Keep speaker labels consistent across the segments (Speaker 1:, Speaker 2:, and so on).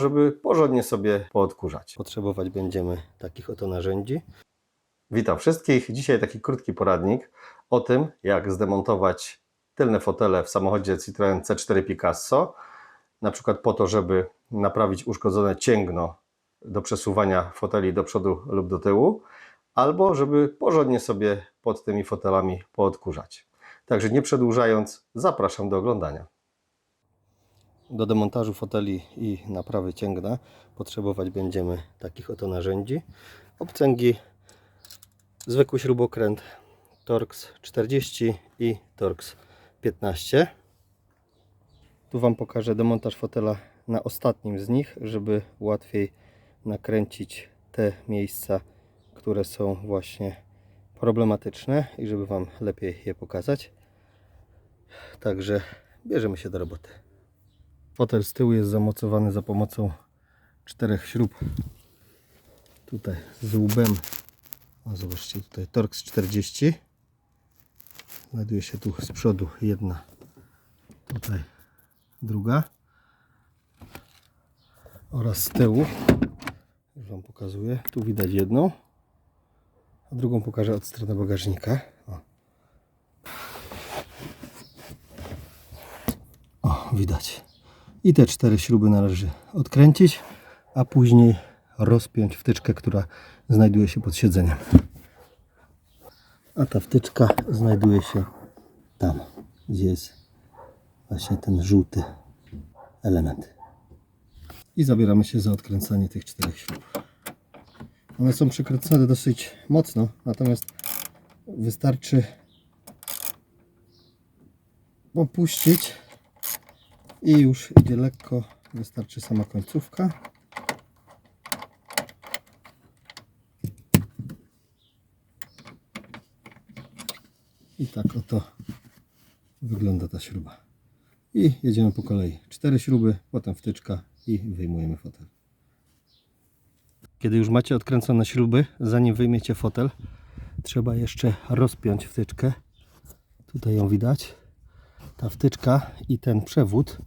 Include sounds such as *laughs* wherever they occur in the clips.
Speaker 1: żeby porządnie sobie poodkurzać. Potrzebować będziemy takich oto narzędzi. Witam wszystkich. Dzisiaj taki krótki poradnik o tym, jak zdemontować tylne fotele w samochodzie Citroen C4 Picasso, na przykład po to, żeby naprawić uszkodzone cięgno do przesuwania foteli do przodu lub do tyłu, albo żeby porządnie sobie pod tymi fotelami poodkurzać. Także nie przedłużając, zapraszam do oglądania. Do demontażu foteli i naprawy cięgna potrzebować będziemy takich oto narzędzi. Obcęgi, zwykły śrubokręt Torx 40 i Torx 15. Tu Wam pokażę demontaż fotela na ostatnim z nich, żeby łatwiej nakręcić te miejsca, które są właśnie problematyczne i żeby Wam lepiej je pokazać. Także bierzemy się do roboty. Fotel z tyłu jest zamocowany za pomocą czterech śrub. Tutaj z łbem. O, zobaczcie, tutaj Torx 40. Znajduje się tu z przodu jedna. Tutaj druga. Oraz z tyłu. Już Wam pokazuję. Tu widać jedną. A drugą pokażę od strony bagażnika. O. o, widać. I te cztery śruby należy odkręcić, a później rozpiąć wtyczkę, która znajduje się pod siedzeniem. A ta wtyczka znajduje się tam, gdzie jest właśnie ten żółty element. I zabieramy się za odkręcanie tych czterech śrub. One są przykręcone dosyć mocno, natomiast wystarczy opuścić i już idzie lekko, wystarczy sama końcówka. I tak oto wygląda ta śruba. I jedziemy po kolei. Cztery śruby, potem wtyczka i wyjmujemy fotel. Kiedy już macie odkręcone śruby, zanim wyjmiecie fotel, trzeba jeszcze rozpiąć wtyczkę. Tutaj ją widać. Ta wtyczka i ten przewód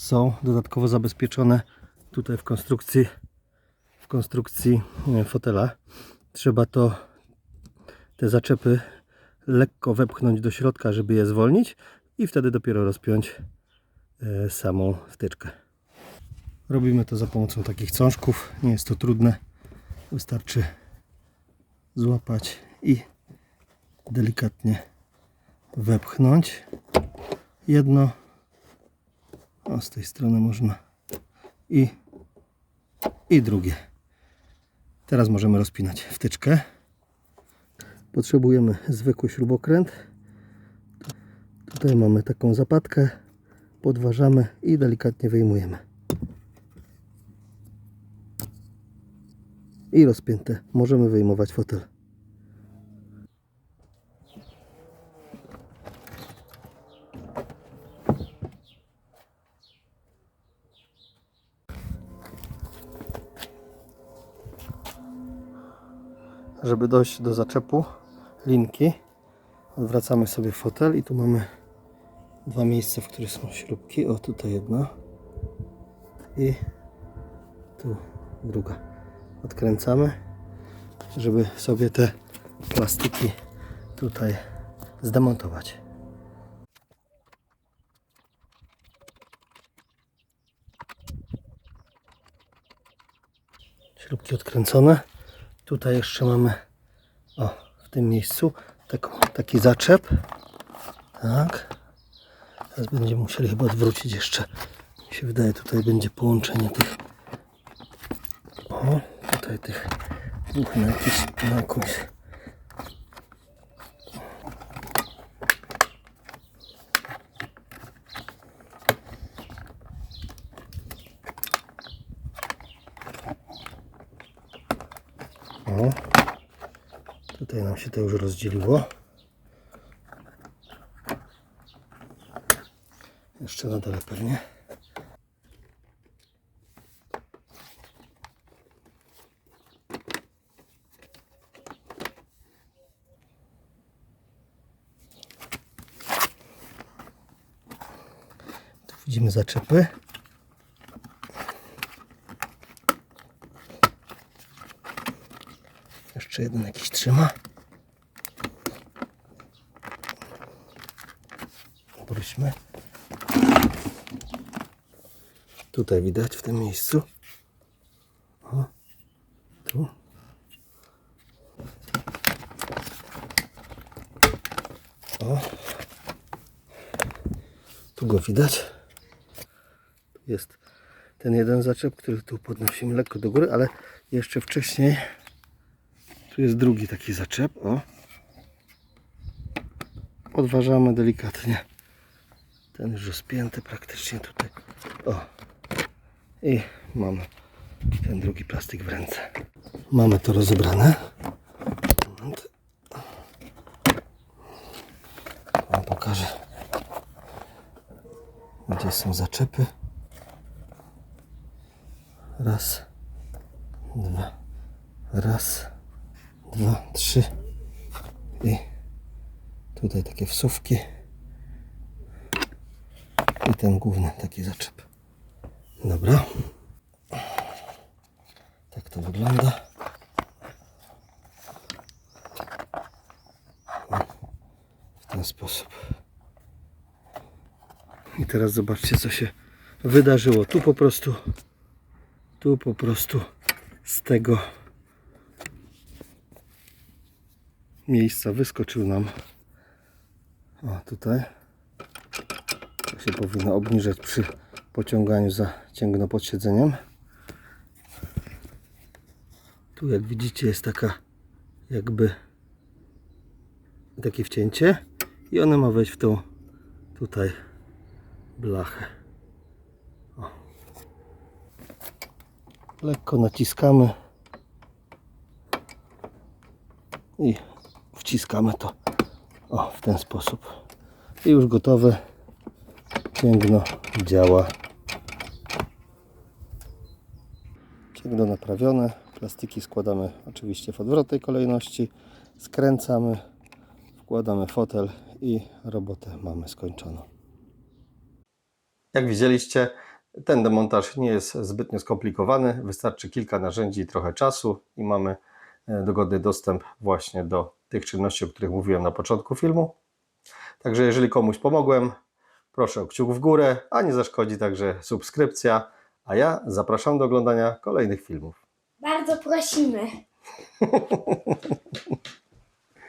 Speaker 1: są dodatkowo zabezpieczone tutaj w konstrukcji w konstrukcji e, fotela. Trzeba to te zaczepy lekko wepchnąć do środka, żeby je zwolnić i wtedy dopiero rozpiąć e, samą wtyczkę. Robimy to za pomocą takich cążków. Nie jest to trudne. Wystarczy złapać i delikatnie wepchnąć. Jedno o, z tej strony można i, i drugie. Teraz możemy rozpinać wtyczkę. Potrzebujemy zwykły śrubokręt. Tutaj mamy taką zapadkę. Podważamy i delikatnie wyjmujemy. I rozpięte. Możemy wyjmować fotel. Żeby dojść do zaczepu linki, odwracamy sobie fotel i tu mamy dwa miejsca, w których są śrubki. O, tutaj jedna i tu druga. Odkręcamy, żeby sobie te plastiki tutaj zdemontować. Śrubki odkręcone. Tutaj jeszcze mamy o, w tym miejscu taką, taki zaczep. Tak. Teraz będziemy musieli chyba odwrócić jeszcze. Mi się wydaje, tutaj będzie połączenie tych. O, tutaj tych dwóch na, jakiś, na jakąś. O, tutaj nam się to już rozdzieliło. Jeszcze na dole pewnie. Tu widzimy zaczepy. Jeszcze jeden jakiś trzyma. Obróćmy. Tutaj widać w tym miejscu. O, tu. O. Tu go widać. Tu jest ten jeden zaczep, który tu podnosimy lekko do góry, ale jeszcze wcześniej tu jest drugi taki zaczep. O. Odważamy delikatnie. Ten już rozpięty praktycznie tutaj. O. I mamy ten drugi plastik w ręce. Mamy to rozebrane. Wam pokażę. Gdzie są zaczepy. Raz, dwa, raz, dwa, trzy i tutaj takie wsówki i ten główny taki zaczep. Dobra. Tak to wygląda. W ten sposób. I teraz zobaczcie co się wydarzyło. Tu po prostu tu po prostu z tego miejsca. Wyskoczył nam. O tutaj. To się powinno obniżać przy pociąganiu za cięgno pod siedzeniem. Tu jak widzicie jest taka jakby takie wcięcie i ona ma wejść w tą tutaj blachę. Lekko naciskamy. I wciskamy to. O, w ten sposób. I już gotowe. Cięgno działa. Cięgno naprawione. Plastiki składamy oczywiście w odwrotnej kolejności. Skręcamy wkładamy fotel i robotę mamy skończoną. Jak widzieliście, ten demontaż nie jest zbytnio skomplikowany. Wystarczy kilka narzędzi i trochę czasu i mamy e, dogodny dostęp właśnie do tych czynności, o których mówiłem na początku filmu. Także jeżeli komuś pomogłem, proszę o kciuk w górę, a nie zaszkodzi także subskrypcja. A ja zapraszam do oglądania kolejnych filmów.
Speaker 2: Bardzo prosimy. *laughs*